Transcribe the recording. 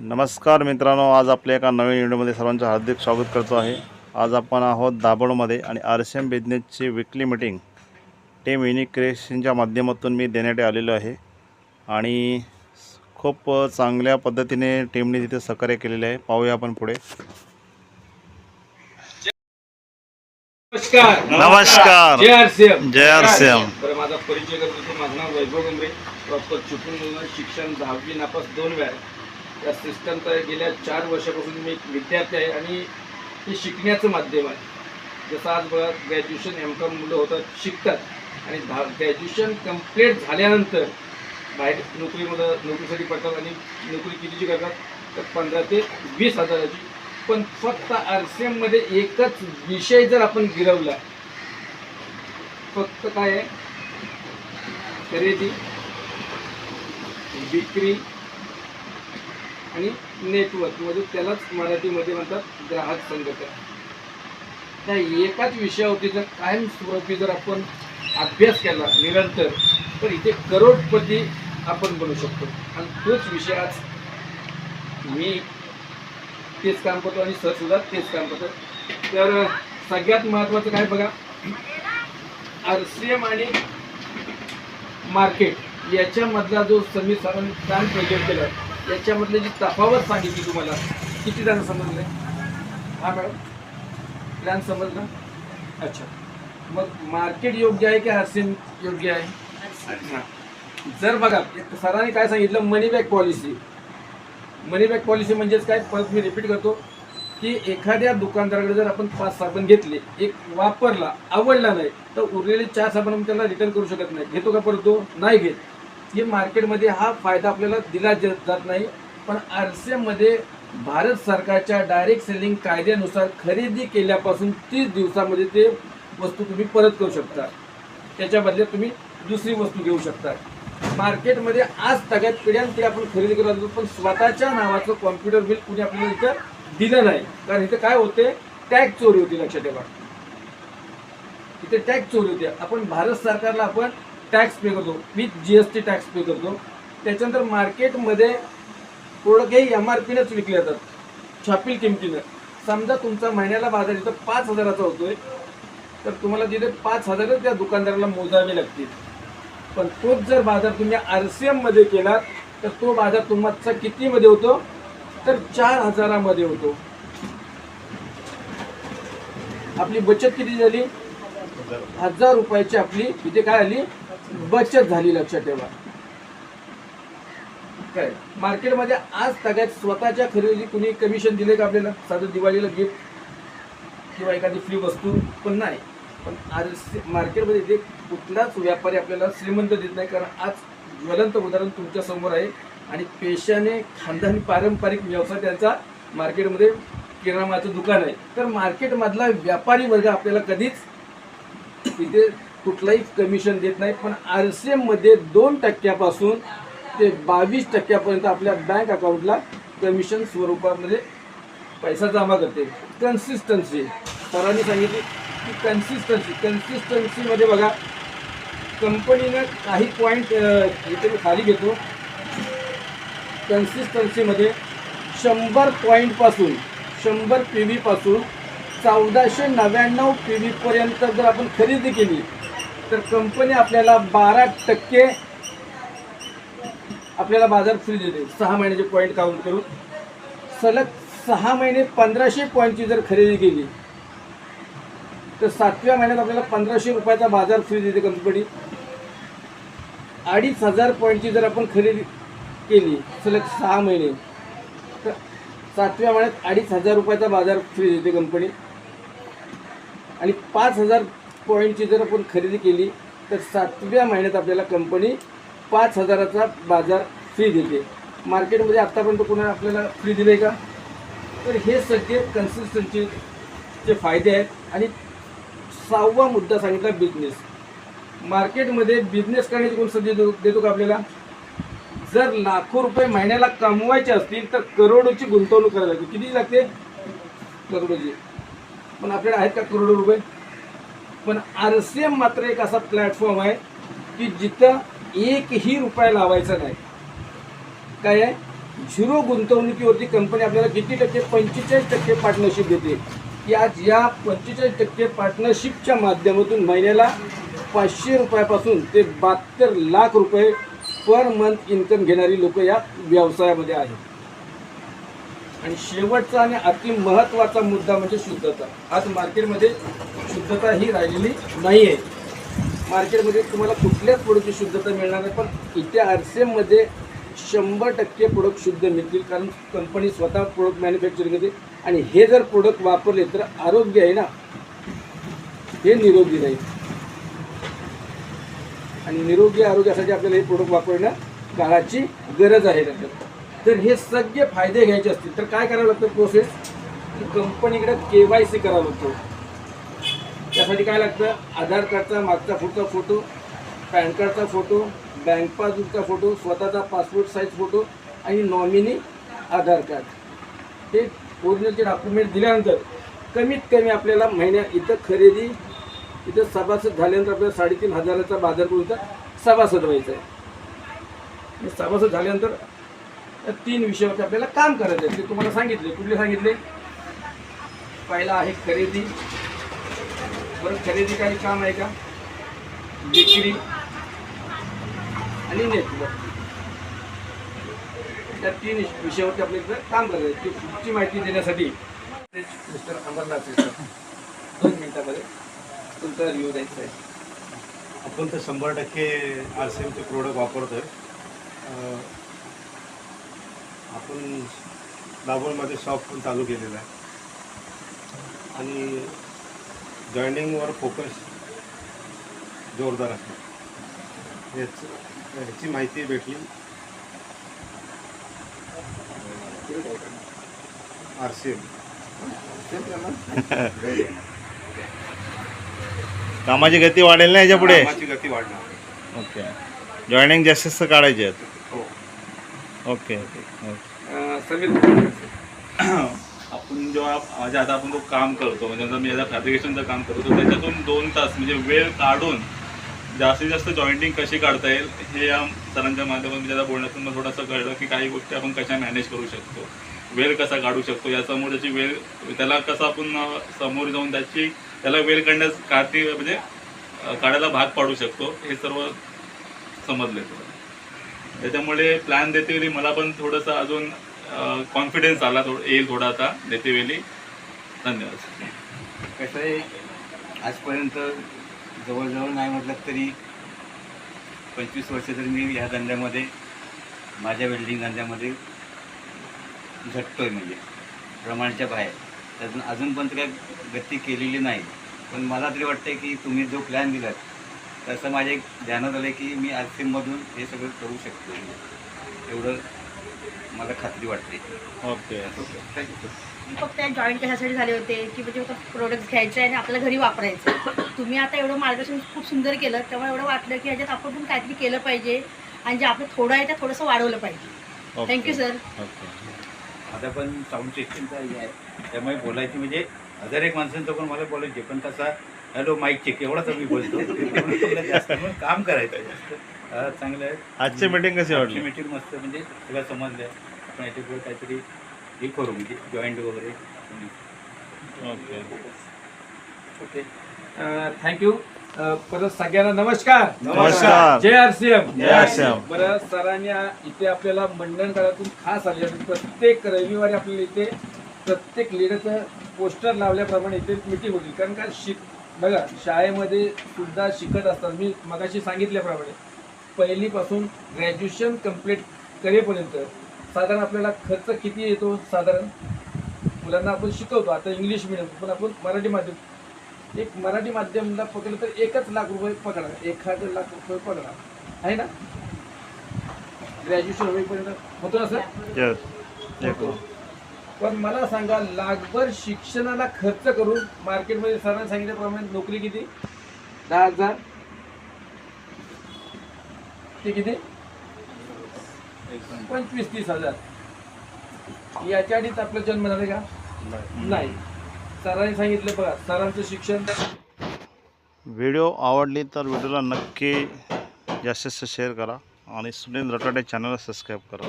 नमस्कार मित्रांनो आज आपल्या एका नवीन व्हिडिओमध्ये सर्वांचं हार्दिक स्वागत करतो आहे. आज आपण आहोत दाभोळमध्ये आणि आर सी एम बिझनेसची विकली मीटिंग टीम युनिक क्रिएशनच्या माध्यमातून मी देण्यात आलेलो आहे. आणि खूप चांगल्या पद्धतीने टीमने तिथे सहकार्य केलेले आहे. पाहूया आपण पुढे. नमस्कार. जय जय RCM. बरं माझा परिचय करतो. माझं नाव वैभव गंभीर. प्रॉपर चिपळूण शिक्षण दहावी नापास दोन वेळा. या सिस्टमचा गेल्या चार वर्षापासून मी एक विद्यार्थी आहे आणि हे शिकण्याचं माध्यम आहे. जसं आज बघा ग्रॅज्युएशन एम कॉम मुलं होतात शिकतात. आणि दहा ग्रॅज्युएशन कंप्लीट झाल्यानंतर बाहेर नोकरीमध्ये नोकरीसाठी पडतात आणि नोकरी कितीची करतात? तर पंधरा ते वीस हजाराची. पण फक्त आर सी एममध्ये एकच विषय जर आपण गिरवला फक्त काय आहे? खरेदी विक्री आणि नेटवर्क म्हणजे त्यालाच मराठीमध्ये म्हणतात ग्राहक संघटन. त्या एकाच विषयावरती जर कायमस्वरूपी जर आपण अभ्यास केला निरंतर तर इथे करोडपती आपण बनू शकतो. आणि तोच विषय आज मी तेच काम करतो आणि सरसुद्धा तेच काम करतो तर सगळ्यात महत्त्वाचं काय बघा? आर सी एम आणि मार्केट याच्यामधला जो समीर सावंत काम प्रोजेक्ट केला. याच्यामधली जी तफावत सांगितली तुम्हाला किती जण समजले? हा मॅडम? प्लॅन समजला? अच्छा. मग मार्केट योग्य आहे की एम योग्य आहे? हा. जर बघा सरांनी काय सांगितलं money back policy money back policy म्हणजेच काय? परत मी रिपीट करतो की एखाद्या दुकानदाराकडे जर आपण पाच साबण घेतले एक वापरला आवडला नाही तर उरलेले चार साबण त्याला रिटर्न करू शकत नाही. घेतो का परत तो? नाही घेत. हे मार्केटमध्ये हा फायदा आपल्याला दिला जात नाही. पण आर सी एममध्ये भारत सरकारच्या डायरेक्ट सेलिंग कायद्यानुसार खरेदी केल्यापासून तीस दिवसामध्ये ते वस्तू तुम्ही परत करू शकता. त्याच्या बदल्यात तुम्ही दुसरी वस्तू घेऊ शकता. मार्केटमध्ये आज सगळ्यात पिढ्यान ते आपण खरेदी करत होतो पण स्वतःच्या नावाचं कॉम्प्युटर बिल कुणी आपल्याला इथं दिलं नाही. कारण इथं काय होते टॅग चोरी होती लक्षात ठेवा. इथे टॅक्स चोरी होते. आपण भारत सरकारला आपण टॅक्स पे करतो. With G S T tax pay करतो. त्याच्यानंतर मार्केटमध्ये प्रोडक्ट हे एम आर पीनंच विकले जातात. छापील किमतीनं. समजा तुमचा महिन्याला बाजार इथं पाच हजाराचा होतोय तर तुम्हाला तिथे पाच हजारच त्या दुकानदाराला मोजावे लागतील. पण तोच जर बाजार तुम्ही आर सी एममध्ये केलात तर तो बाजार तुमचा कितीमध्ये होतो? तर चार हजारामध्ये होतो. आपली बचत किती झाली? हजार रुपयाची आपली इथे काय आली? बचत झाली लक्षात ठेवा. काय? मार्केटमध्ये आज सगळ्यात स्वतःच्या खरेदी कुणी कमिशन दिले का आपल्याला? साधं दिवाळीला गिफ्ट किंवा एखादी फ्री वस्तू पण नाही. पण आज मार्केटमध्ये ते कुठलाच व्यापारी आपल्याला श्रीमंत देत नाही कारण आज ज्वलंत उदाहरण तुमच्यासमोर आहे. आणि पेशाने खानदानी पारंपरिक व्यवसाय त्यांचा मार्केटमध्ये किराणामाचं दुकान आहे. तर मार्केटमधला व्यापारी वर्ग आपल्याला कधीच तिथे कुठलाही कमिशन देत नाही पण आर सी एममध्ये दोन टक्क्यापासून ते बावीस टक्क्यापर्यंत आपल्या बँक अकाउंटला कमिशन स्वरूपामध्ये पैसा जमा करते. कन्सिस्टन्सी सरांनी सांगितली की कन्सिस्टन्सी कन्सिस्टन्सीमध्ये बघा कंपनीनं काही पॉईंट इथे मी खाली घेतो. कन्सिस्टन्सीमध्ये शंभर पॉईंटपासून शंभर पी व्हीपासून चौदाशे नव्याण्णव पी व्हीपर्यंत जर आपण खरेदी केली तर कंपनी आपल्याला बारा टक्के आपल्याला बाजार फ्री देते. सहा महिन्याचे पॉईंट काउंट करून. सलग सहा महिने पंधराशे पॉईंटची जर खरेदी केली तर सातव्या महिन्यात आपल्याला पंधराशे रुपयाचा बाजार फ्री देते कंपनी अडीच हजार पॉईंटची जर आपण खरेदी केली सलग सहा महिने तर सातव्या महिन्यात अडीच हजार रुपयाचा बाजार फ्री देते कंपनी आणि पाच हजार पॉईंटची जर आपण खरेदी केली तर सातव्या महिन्यात आपल्याला कंपनी पाच हजाराचा बाजार फ्री देते. मार्केटमध्ये आत्तापर्यंत कोणा आपल्याला फ्री दिले का? तर हे सगळे कन्सिस्टन्सीचे फायदे आहेत. आणि सहावा मुद्दा सांगितला बिझनेस मार्केटमध्ये बिझनेस करण्याची कोण संधी देतो देतो का आपल्याला? जर लाखो रुपये महिन्याला कमवायचे असतील तर करोडोची गुंतवणूक करायला लागते. किती लागते? करोडोची. पण आपल्याला आहेत का करोडो रुपये? पण आर सी एम मात्र एक असा प्लॅटफॉर्म आहे की जिथं एकही रुपया लावायचा नाही. काय आहे? झिरो गुंतवणुकीवरती कंपनी आपल्याला किती टक्के? पंचेचाळीस टक्के पार्टनरशिप देते. की आज या पंचेचाळीस टक्के पार्टनरशिपच्या माध्यमातून महिन्याला पाचशे रुपयापासून ते बहात्तर लाख रुपये पर मंथ इन्कम घेणारी लोक या व्यवसायामध्ये आहेत. आणि शेवटचा आणि अति महत्त्वाचा मुद्दा म्हणजे शुद्धता. आज मार्केटमध्ये शुद्धता ही राहिलेली नाही आहे मार्केटमध्ये तुम्हाला कुठल्याच प्रोडक्टची शुद्धता मिळणार नाही पण इथे आरसेमध्ये शंभर टक्के प्रोडक्ट शुद्ध मिळतील कारण कंपनी स्वतः प्रोडक्ट मॅन्युफॅक्चरिंग करते. आणि हे जर प्रोडक्ट वापरले तर आरोग्य आहे ना? हे निरोगी राहील आणि निरोगी आरोग्यासाठी आपल्याला हे प्रोडक्ट वापरणं काळाची गरज आहे. त्याच्यात तर हे सगळे फायदे घ्यायचे असतील. तर काय करावं लागतं प्रोसेस की कंपनीकडे के वाय सी करावं लागतो. त्यासाठी काय लागतं? आधार कार्डचा मागचा पुढचा फोटो पॅन कार्डचा फोटो बँक पासबुकचा फोटो स्वतःचा पासपोर्ट साईज फोटो आणि नॉमिनी आधार कार्ड. हे ओरिजिनलचे डॉक्युमेंट दिल्यानंतर कमीत कमी आपल्याला महिन्या इथं खरेदी इथं सभासद झाल्यानंतर आपल्याला साडेतीन हजाराचा बाजार करून इथं सभासद व्हायचं आहे. सभासद झाल्यानंतर या तीन विषयावरती आपल्याला काम करायचं आहे ते तुम्हाला सांगितले. कुठले सांगितले? पहिला आहे खरेदी. बरं खरेदी काही काम आहे का? विक्री आणि नेटवर्क त्या तीन विषयावरती आपल्याला काम करायचं आहे. ती पुढची माहिती देण्यासाठी मिस्टर अमरनाथ सर दोन मिनिटामध्ये तुमचा रिव्ह्यू द्यायचा आहे. आपण तर शंभर टक्के आर सी एमचे प्रोडक्ट वापरतो आहे आपण दाभोळमध्ये शॉप पण चालू केलेलं आहे. आणि जॉईनिंगवर फोकस जोरदार आहे. याच ह्याची माहिती भेटली. आर सी एम कामाची गती वाढेल ना याच्यापुढे? कामाची गती वाढणार. ओके जॉईनिंग जास्तीत जास्त काढायचे आहेत. हो. ओके ओके अं, समीर आपण जेव्हा म्हणजे आता आपण तो काम करतो म्हणजे आता मी आता फॅब्रिकेशनचं काम करतो त्याच्यातून दोन तास म्हणजे वेळ काढून जास्तीत जास्त जॉईंटिंग कशी काढता येईल हे या सरांच्या माध्यमातून मी त्याला बोलण्यातून थोडंसं कळलं की काही गोष्टी आपण कशा मॅनेज करू शकतो वेळ कसा काढू शकतो या समोर त्याची वेळ त्याला कसं आपण समोर जाऊन त्याची त्याला वेळ काढण्यास काढते म्हणजे काढायला भाग पाडू शकतो हे सर्व समजले. त्याच्यामुळे प्लॅन देते मला पण थोडंसं अजून कॉन्फिडन्स आला थोडं येईल थोडा आता देते वेळी धन्यवाद. कसं आहे आजपर्यंत जवळजवळ नाही म्हटलं तरी पंचवीस वर्ष तरी मी ह्या धंद्यामध्ये माझ्या वेल्डिंग धंद्यामध्ये झटतोय म्हणजे प्रमाणाच्या बाहेर. त्यातून अजून पण तर काय गती केलेली नाही. पण मला तरी वाटतं की तुम्ही जो प्लॅन दिलात तसं माझ्या एक ध्यानात आलं की मी आरसीएममधून हे सगळं करू शकतो एवढं मला खात्री वाटते ओके. थँक्यू फक्त जॉईन कशासाठी झाले होते की म्हणजे फक्त प्रोडक्ट्स घ्यायचे आणि आपल्याला घरी वापरायचे. तुम्ही आता एवढं मार्गदर्शन खूप सुंदर केलं त्यामुळे एवढं वाटलं की ह्याच्यात आपण पण काहीतरी केलं पाहिजे आणि जे आपलं थोडं आहे ते थोडंसं वाढवलं पाहिजे. Thank you sir okay. आता पण साऊंड सिस्टमचा हे आहे. त्यामुळे बोलायची म्हणजे हजार एक माणसांचं पण मला बोलायचे पण कसा हॅलो माईक चेक एवढाच मी बोलतो. काम करायचं जास्त. चांगलं आहे. आजची मीटिंग कशी वाटली? मीटिंग मस्त म्हणजे सगळं समजलं आपण याच्यापुढे काहीतरी हे करू म्हणजे जॉईंट वगैरे. ओके. ओके. थँक्यू परत सगळ्यांना नमस्कार. नमस्कार. जय आरसीएम. जय RCM. बरं सरांनी इथे आपल्याला मंडणगडातून खास आले आहेत. प्रत्येक रविवारी आपल्याला इथे प्रत्येक लिडरचं पोस्टर लावल्याप्रमाणे इथे मिटिंग होती कारण का शिक बघा शाळेमध्ये सुद्धा शिकत असतात. मी मगाशी सांगितल्याप्रमाणे. पहिलीपासून ग्रॅज्युएशन कंप्लीट करेपर्यंत साधारण आपल्याला खर्च किती येतो साधारण? मुलांना आपण शिकवतो. आता इंग्लिश मिडियम पण आपण मराठी माध्यम एक मराठी माध्यमला पकडलं तर एकच लाख रुपये पकडा एखादं लाख रुपये पकडा आहे ना? ग्रॅज्युएशन होईपर्यंत होतो ना सर होतो. पण मला सांगा लाखभर शिक्षणाला खर्च करून मार्केटमध्ये सरांनी सांगितल्याप्रमाणे नोकरी किती? दहा हजार. ते किती? पंचवीस तीस हजार. याच्या आधीच आपला जन्म झाला का? नाही. सरांनी सांगितलं बघा सरांचं शिक्षण व्हिडिओ आवडली तर व्हिडिओला नक्की जास्तीत जास्त शेअर करा आणि सुनील रटाडे चॅनलला सबस्क्राईब करा.